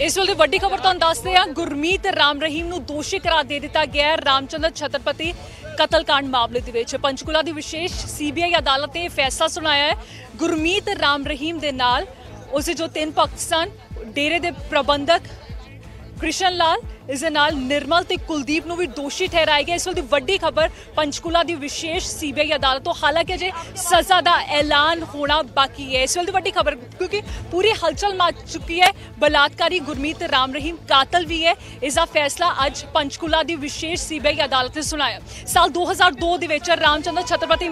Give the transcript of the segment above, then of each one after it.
ਇਸ ਵੇਲੇ ਦੀ ਵੱਡੀ ਖਬਰ ਤੁਹਾਨੂੰ ਦੱਸਦੇ ਆ ਗੁਰਮੀਤ ਰਾਮ ਰਹੀਮ ਨੂੰ ਦੋਸ਼ੀ ਕਰਾਰ ਦੇ ਦਿੱਤਾ ਗਿਆ ਹੈ। ਰਾਮਚੰਦਰ ਛਤਰਪਤੀ ਕਤਲकांड ਮਾਮਲੇ ਦੇ ਵਿੱਚ ਪੰਚਕੂਲਾ ਦੀ ਵਿਸ਼ੇਸ਼ ਸੀਬੀਆਈ ਅਦਾਲਤ ਨੇ ਇਹ ਫੈਸਲਾ ਸੁਣਾਇਆ ਹੈ। ਗੁਰਮੀਤ ਰਾਮ ਰਹੀਮ ਦੇ ਨਾਲ, ਉਸੇ ਜੋ ਤਿੰਨ ਭਗਤ ਸਨ, ਡੇਰੇ ਦੇ ਪ੍ਰਬੰਧਕ ਕ੍ਰਿਸ਼ਨ ਲਾਲ, ਇਸ ਦੇ ਨਾਲ ਨਿਰਮਲ ਤੇ ਕੁਲਦੀਪ ਨੂੰ ਵੀ ਦੋਸ਼ੀ ਠਹਿਰਾਇਆ ਗਿਆ ਇਸ ਵੇਲੇ ਦੀ ਵੱਡੀ ਖਬਰ ਪੰਚਕੂਲਾ ਦੀ ਵਿਸ਼ੇਸ਼ ਸੀਬੀਆਈ ਅਦਾਲਤ ਤੋਂ। ਹਾਲਾਂਕਿ ਅਜੇ ਸਜ਼ਾ ਦਾ ਐਲਾਨ ਹੋਣਾ ਬਾਕੀ ਹੈ। ਇਸ ਵੇਲੇ ਦੀ ਵੱਡੀ ਖਬਰ ਕਿਉਂਕਿ ਪੂਰੀ ਹਲਚਲ ਮਚ ਚੁੱਕੀ ਹੈ। ਬਲਾਤਕਾਰੀ ਗੁਰਮੀਤ ਰਾਮ ਰਹੀਮ ਕਾਤਲ ਵੀ ਹੈ। ਇਸ ਦਾ ਫੈਸਲਾ ਅੱਜ ਪੰਚਕੂਲਾ ਦੀ ਵਿਸ਼ੇਸ਼ ਸੀਬੀਆਈ ਅਦਾਲਤ ਨੇ ਸੁਣਾਇਆ। ਸਾਲ 2002 ਦੇ ਵਿੱਚ ਰਾਮਚੰਦਰ ਛਤਰਪਤੀ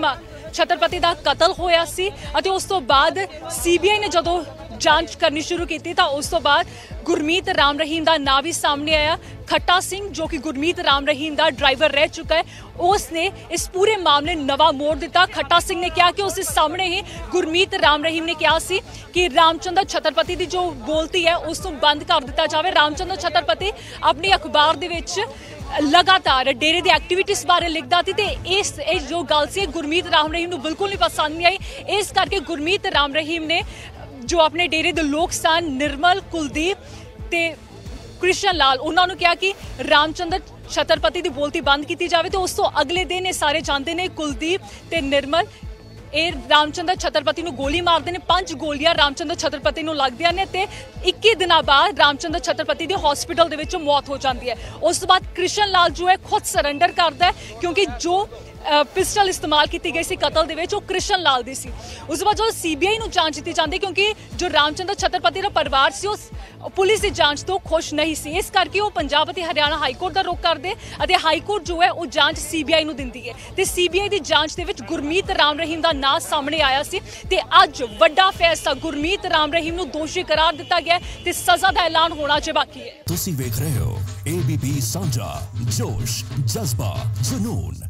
ਛਤਰਪਤੀ ਦਾ ਕਤਲ ਹੋਇਆ ਸੀ ਅਤੇ ਉਸ ਤੋਂ ਬਾਅਦ ਸੀਬੀਆਈ ਨੇ ਜਦੋਂ ਜਾਂਚ ਕਰਨੀ ਸ਼ੁਰੂ ਕੀਤੀ ਤਾਂ ਉਸ ਤੋਂ ਬਾਅਦ ਗੁਰਮੀਤ ਰਾਮ ਰਹੀਮ ਦਾ ਨਾਂ ਵੀ ਸਾਹਮਣੇ ਆਇਆ। ਖੱਟਾ ਸਿੰਘ ਜੋ ਕਿ ਗੁਰਮੀਤ ਰਾਮ ਰਹੀਮ ਦਾ ਡਰਾਈਵਰ ਰਹਿ ਚੁੱਕਾ ਹੈ ਉਸ ਨੇ ਇਸ ਪੂਰੇ ਮਾਮਲੇ ਨਵਾਂ ਮੋੜ ਦਿੱਤਾ। ਖੱਟਾ ਸਿੰਘ ਨੇ ਕਿਹਾ ਕਿ ਉਸ ਦੇ ਸਾਹਮਣੇ ਹੀ ਗੁਰਮੀਤ ਰਾਮ ਰਹੀਮ ਨੇ ਕਿਹਾ ਸੀ ਕਿ ਰਾਮਚੰਦਰ ਛਤਰਪਤੀ ਦੀ ਜੋ ਬੋਲਤੀ ਹੈ, ਉਸ ਨੂੰ ਬੰਦ ਕਰ ਦਿੱਤਾ ਜਾਵੇ। ਰਾਮਚੰਦਰ ਛਤਰਪਤੀ ਆਪਣੀ ਅਖਬਾਰ ਦੇ ਵਿੱਚ ਲਗਾਤਾਰ ਡੇਰੇ ਦੀ ਐਕਟੀਵਿਟੀਜ਼ ਬਾਰੇ ਲਿਖਦਾ ਸੀ ਤੇ ਇਸ ਇਹ ਜੋ ਗੱਲ ਸੀ ਗੁਰਮੀਤ ਰਾਮ ਰਹੀਮ ਨੂੰ ਬਿਲਕੁਲ ਨਹੀਂ ਪਸੰਦ ਨਹੀਂ ਆਈ। ਇਸ ਕਰਕੇ ਗੁਰਮੀਤ ਰਾਮ ਰਹੀਮ ਨੇ ਜੋ ਆਪਣੇ ਡੇਰੇ ਦੇ ਲੋਕ ਸਨ, ਨਿਰਮਲ, ਕੁਲਦੀਪ ਤੇ ਕ੍ਰਿਸ਼ਨ ਲਾਲ, ਉਹਨਾਂ ਨੂੰ ਕਿਹਾ ਕਿ ਰਾਮਚੰਦਰ ਛਤਰਪਤੀ ਦੀ ਬੋਲਤੀ ਬੰਦ ਕੀਤੀ ਜਾਵੇ ਤੇ ਉਸ ਤੋਂ ਅਗਲੇ ਦਿਨ ਇਹ ਸਾਰੇ ਜਾਂਦੇ ਨੇ, ਕੁਲਦੀਪ ਤੇ ਨਿਰਮਲ। ਇਹ ਰਾਮਚੰਦਰ ਛਤਰਪਤੀ ਨੂੰ ਗੋਲੀ ਮਾਰਦੇ ਨੇ, ਪੰਜ ਗੋਲੀਆਂ ਰਾਮਚੰਦਰ ਛਤਰਪਤੀ ਨੂੰ ਲੱਗਦੀਆਂ ਨੇ ਤੇ 21 ਦਿਨਾਂ ਬਾਅਦ ਰਾਮਚੰਦਰ ਛਤਰਪਤੀ ਦੀ ਹਸਪੀਟਲ ਦੇ ਵਿੱਚ ਮੌਤ ਹੋ ਜਾਂਦੀ ਹੈ। ਉਸ ਤੋਂ ਬਾਅਦ ਕ੍ਰਿਸ਼ਨ ਲਾਲ ਜੋ ਹੈ ਖੁਦ ਸਰੈਂਡਰ ਕਰਦਾ ਹੈ ਕਿਉਂਕਿ ਜੋ ਪਿਸਟਲ ਇਸਤੇਮਾਲ ਕੀਤੀ ਗਈ ਸੀ ਕਤਲ ਦੇ ਵਿੱਚ, ਉਹ ਕ੍ਰਿਸ਼ਨ ਲਾਲ ਦੀ ਸੀ। ਉਸ ਤੋਂ ਬਾਅਦ ਜਦੋਂ ਸੀਬੀਆਈ ਨੂੰ ਜਾਂਚ ਦਿੱਤੀ ਜਾਂਦੀ, ਕਿਉਂਕਿ ਜੋ ਰਾਮਚੰਦਰ ਛਤਰਪਤੀ ਦਾ ਪਰਿਵਾਰ ਸੀ ਉਸ ਪੁਲਿਸ ਦੀ ਜਾਂਚ ਤੋਂ ਖੁਸ਼ ਨਹੀਂ ਸੀ। ਇਸ ਕਰਕੇ ਉਹ ਪੰਜਾਬ ਅਤੇ ਹਰਿਆਣਾ ਹਾਈ ਕੋਰਟ ਦਾ ਰੁਖ ਕਰਦੇ ਅਤੇ ਹਾਈ ਕੋਰਟ ਜੋ ਹੈ, ਉਹ ਜਾਂਚ ਸੀਬੀਆਈ ਨੂੰ ਦਿੰਦੀ ਹੈ। ਤੇ ਸੀਬੀਆਈ ਦੀ ਜਾਂਚ ਦੇ ਵਿੱਚ ਗੁਰਮੀਤ ਰਾਮ ਰਹੀਮ ਦਾ ਨਾਂ ਸਾਹਮਣੇ ਆਇਆ ਸੀ ਤੇ ਅੱਜ ਵੱਡਾ ਫੈਸਲਾ, ਗੁਰਮੀਤ ਰਾਮ ਰਹੀਮ ਨੂੰ ਦੋਸ਼ੀ ਕਰਾਰ ਦਿੱਤਾ ਗਿਆ ਤੇ ਸਜ਼ਾ ਦਾ ਐਲਾਨ ਹੋਣਾ ਜੇ ਬਾਕੀ ਹੈ। ਤੁਸੀਂ ਵੇਖ ਰਹੇ ਹੋ ABP ਸਾਂਝਾ ਜੋਸ਼, ਜਜ਼ਬਾ, ਜਨੂਨ।